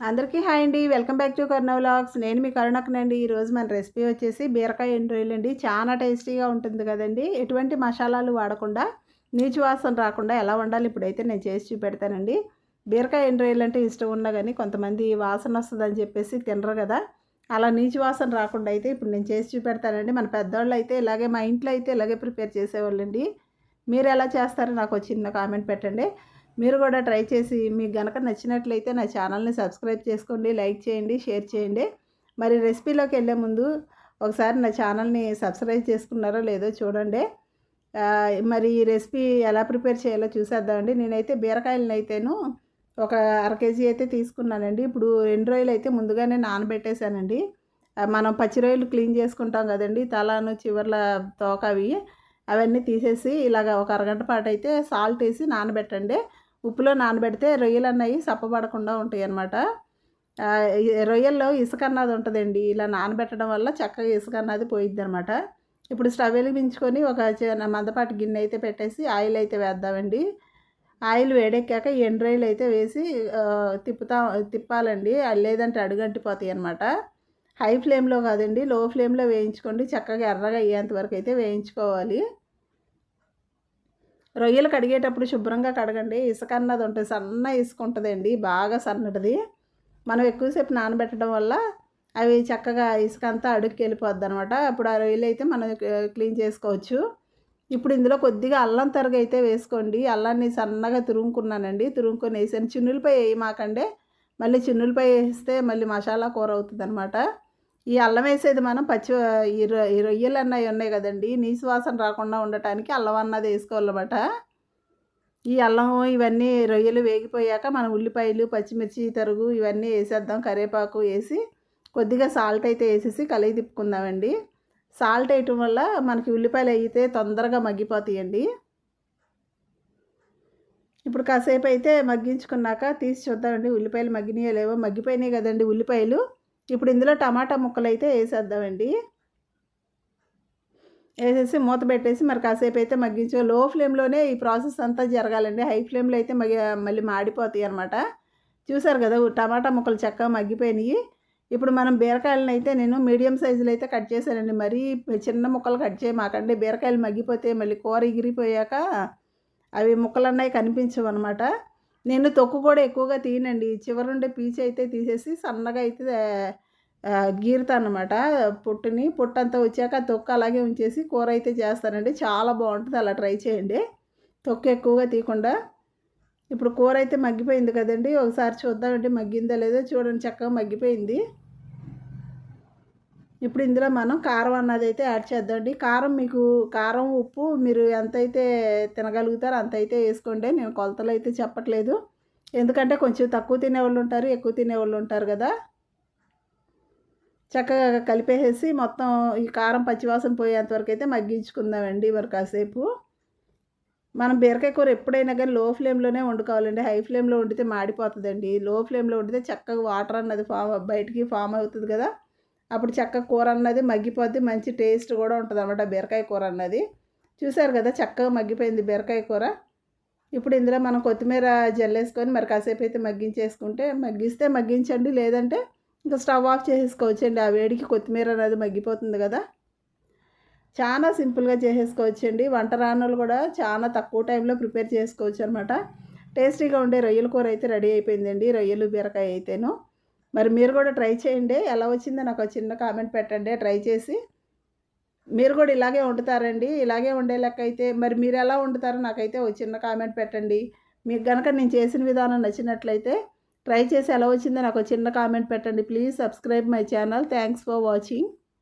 అందరికీ హాయ్ అండి. Welcome back to Karuna vlogs. నేను మీ కరుణక్కనండి ఈరోజు మన రెసిపీ వచ్చేసి బీరకాయ ఎండ్రాయిల్ అండి చాలా టేస్టీగా ఉంటుంది కదండి. ఎటువంటి మసాలాలు వాడకుండా నీచు వాసన రాకుండా ఎలా వండాలి ఇప్పుడైతే నేను చేసి చూపెడతానండి. బీరకాయ ఎండ్రాయిల్ అంటే ఇష్టం ఉన్నా కానీ కొంతమంది వాసన వస్తుందని చెప్పేసి తినరు కదా. అలా నీచు వాసన రాకుండా అయితే ఇప్పుడు నేను చేసి చూపెడతానండి. మన పెద్దవాళ్ళు అయితే ఇలాగే మా ఇంట్లో అయితే ఇలాగే ప్రిపేర్ చేసేవాళ్ళండి. మీరు ఎలా చేస్తారో నాకు చిన్న కామెంట్ పెట్టండి. మీరు కూడా ట్రై చేసి మీకు గనక నచ్చినట్లయితే నా ఛానల్ని సబ్స్క్రైబ్ చేసుకోండి లైక్ చేయండి షేర్ చేయండి. మరి రెసిపీలోకి వెళ్ళే ముందు ఒకసారి నా ఛానల్ని సబ్స్క్రైబ్ చేసుకున్నారో లేదో చూడండి. మరి ఈ రెసిపీ ఎలా ప్రిపేర్ చేయాలో చూసేద్దామండి నేనైతే బీరకాయలను అయితేను ఒక అర కేజీ అయితే తీసుకున్నానండి. ఇప్పుడు రెండు రోజులు అయితే ముందుగానే నానబెట్టేశానండి. మనం పచ్చి రొయ్యలు క్లీన్ చేసుకుంటాం కదండి తలాను చివర్ల తోక అవి అవన్నీ తీసేసి ఇలాగ ఒక అరగంట పాటు అయితే సాల్ట్ వేసి నానబెట్టండి. ఉప్పులో నానబెడితే రొయ్యలు అన్నవి సప్పబడకుండా ఉంటాయి అన్నమాట రొయ్యల్లో ఇసుక అన్నది ఉంటుందండి. ఇలా నానబెట్టడం వల్ల చక్కగా ఇసుక అన్నది పోయిద్ది అనమాట ఇప్పుడు స్టవ్ వెలిగించుకొని ఒక మందపాటి గిన్నె అయితే పెట్టేసి ఆయిల్ అయితే వేద్దామండి. ఆయిల్ వేడెక్కాక ఎండ్రాయిల్ అయితే వేసి తిప్పుతా తిప్పాలండి. లేదంటే అడుగంటిపోతాయి అనమాట హై ఫ్లేమ్లో కాదండి. లో ఫ్లేమ్లో వేయించుకోండి. చక్కగా ఎర్రగా అయ్యేంత వరకు అయితే వేయించుకోవాలి. రొయ్యలు కడిగేటప్పుడు శుభ్రంగా కడగండి. ఇసుక అన్నది ఉంటుంది సన్న ఇసుక ఉంటుందండి బాగా సన్నటిది. మనం ఎక్కువసేపు నానబెట్టడం వల్ల అవి చక్కగా ఇసుక అంతా అడుగుకి వెళ్ళిపోద్ది అనమాట అప్పుడు ఆ రొయ్యలు అయితే మనం క్లీన్ చేసుకోవచ్చు. ఇప్పుడు ఇందులో కొద్దిగా అల్లం తరగ అయితే వేసుకోండి. అల్లాన్ని సన్నగా తురుముకున్నానండి. తురుముకొని వేసాను చిన్నులపై వేయమాకండే. మళ్ళీ చిన్నులపై వేస్తే మళ్ళీ మసాలా కూర అవుతుంది అనమాట ఈ అల్లం వేసేది మనం పచ్చి ఈ రొయ్యలు అన్నవి ఉన్నాయి కదండి నీసు వాసన రాకుండా ఉండటానికి అల్లం అన్నది వేసుకోవాలన్నమాట. ఈ అల్లం ఇవన్నీ రొయ్యలు వేగిపోయాక మనం ఉల్లిపాయలు పచ్చిమిర్చి తరుగు ఇవన్నీ వేసేద్దాం కరివేపాకు వేసి కొద్దిగా సాల్ట్ అయితే వేసేసి కలిగి తిప్పుకుందామండి. సాల్ట్ వేయటం వల్ల మనకి ఉల్లిపాయలు అయితే తొందరగా మగ్గిపోతాయండి. ఇప్పుడు కాసేపు అయితే మగ్గించుకున్నాక తీసి చూద్దామండి ఉల్లిపాయలు మగ్గినాయో లేవో? మగ్గిపోయినాయి కదండి ఉల్లిపాయలు. ఇప్పుడు ఇందులో టమాటా ముక్కలు అయితే వేసేద్దామండి. వేసేసి మూత పెట్టేసి మరి కాసేపు అయితే మగ్గించు. లో ఫ్లేమ్లోనే ఈ ప్రాసెస్ అంతా జరగాలండి. హై ఫ్లేమ్లో అయితే మగ్గి మళ్ళీ మాడిపోతాయి అనమాట చూసారు కదా టమాటా ముక్కలు చక్కగా మగ్గిపోయినాయి. ఇప్పుడు మనం బీరకాయలను అయితే నేను మీడియం సైజులో అయితే కట్ చేశానండి. మరీ చిన్న ముక్కలు కట్ చేయమాకండి బీరకాయలు మగ్గిపోతే మళ్ళీ కూర ఎగిరిపోయాక అవి ముక్కలు అన్నవి కనిపించవు అనమాట నేను తొక్కు కూడా ఎక్కువగా తీయనండి. చివరుండే పీచు అయితే తీసేసి సన్నగా అయితే గీరుతాను అనమాట పుట్టుని పుట్టంతా వచ్చాక తొక్కు అలాగే ఉంచేసి కూర అయితే చేస్తానండి. చాలా బాగుంటుంది అలా ట్రై చేయండి. తొక్కు ఎక్కువగా తీయకుండా. ఇప్పుడు కూర అయితే మగ్గిపోయింది కదండి. ఒకసారి చూద్దామండి మగ్గిందో లేదో? చూడండి చక్కగా మగ్గిపోయింది. ఇప్పుడు ఇందులో మనం కారం అన్నది అయితే యాడ్ చేద్దామండి. కారం మీకు కారం ఉప్పు మీరు ఎంతైతే తినగలుగుతారో అంత అయితే వేసుకోండి. నేను కొలతలు అయితే చెప్పట్లేదు. ఎందుకంటే కొంచెం తక్కువ తినేవాళ్ళు ఉంటారు ఎక్కువ తినేవాళ్ళు ఉంటారు కదా. చక్కగా కలిపేసేసి మొత్తం ఈ కారం పచ్చివాసన పోయేంతవరకు అయితే మగ్గించుకుందామండి మరి కాసేపు. మనం బీరకాయ కూర ఎప్పుడైనా కానీ లో ఫ్లేమ్లోనే వండుకోవాలండి. హై ఫ్లేమ్లో వండితే మాడిపోతుందండి. లో ఫ్లేమ్లో వండితే చక్కగా వాటర్ అన్నది ఫామ్ బయటికి ఫామ్ అవుతుంది కదా. అప్పుడు చక్క కూర అన్నది మగ్గిపోద్ది మంచి టేస్ట్ కూడా ఉంటుంది అన్నమాట బీరకాయ కూర అన్నది చూసారు కదా చక్కగా మగ్గిపోయింది బీరకాయ కూర. ఇప్పుడు ఇందులో మనం కొత్తిమీర జల్లేసుకొని మరి కాసేపు అయితే మగ్గించేసుకుంటే మగ్గిస్తే మగ్గించండి లేదంటే ఇంకా స్టవ్ ఆఫ్ చేసేసుకోవచ్చండి. ఆ వేడికి కొత్తిమీర అనేది మగ్గిపోతుంది కదా. చాలా సింపుల్గా చేసేసుకోవచ్చండి. వంట రానులు కూడా చాలా తక్కువ టైంలో ప్రిపేర్ చేసుకోవచ్చు అనమాట టేస్టీగా ఉండే రొయ్యల కూర అయితే రెడీ అయిపోయిందండి రొయ్యలు బీరకాయ అయితేను. మరి మీరు కూడా ట్రై చేయండి. ఎలా వచ్చిందో నాకు చిన్న కామెంట్ పెట్టండి. ట్రై చేసి మీరు కూడా ఇలాగే వండుతారండి. ఇలాగే వండే లెక్క అయితే మరి మీరు ఎలా వండుతారో నాకైతే ఒక చిన్న కామెంట్ పెట్టండి. మీకు కనుక నేను చేసిన విధానం నచ్చినట్లయితే ట్రై చేసి ఎలా వచ్చిందో నాకు చిన్న కామెంట్ పెట్టండి. Please subscribe my channel. Thanks for watching.